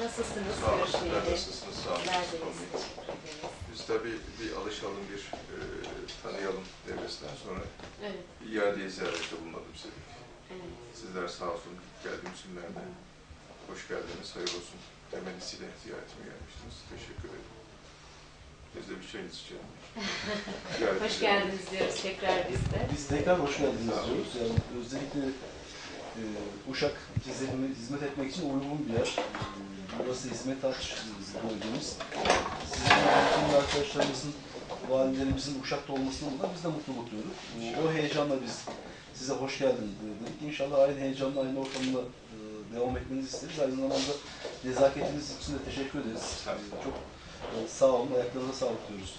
Nasılsınız? Sağ olun. Görüşmeyeli. Sizler nasılsınız? Sağ olun. Neredeniz? Biz tabii bir alışalım, bir e, tanıyalım devlesinden sonra Evet, bir iade ziyarette bulunalım istedik. evet. Sizler sağ olsun geldiğimiz günlerde hoş geldiniz, hayır olsun temennisiyle ziyaretime gelmiştiniz. Teşekkür ederim. Biz de bir çayınızı içelim. Ziyaret Hoş edelim. geldiniz diyoruz tekrar biz de. Biz tekrar hoş geldiniz diyoruz. Yani özellikle e, Uşak hizmet, hizmet etmek için uygun bir yer. E, burası hizmet aç bölgemiz. Sizin bütün arkadaşlarımızın, valilerimizin Uşak'ta olmasından da biz de mutluluk duyduk. E, O heyecanla biz size hoş geldiniz dedik. İnşallah aynı heyecanla, aynı ortamda devam etmenizi isteriz. Aynı zamanda nezaketiniz için de teşekkür ederiz. Çok e, sağ olun, ayaklarınıza sağlık diyoruz.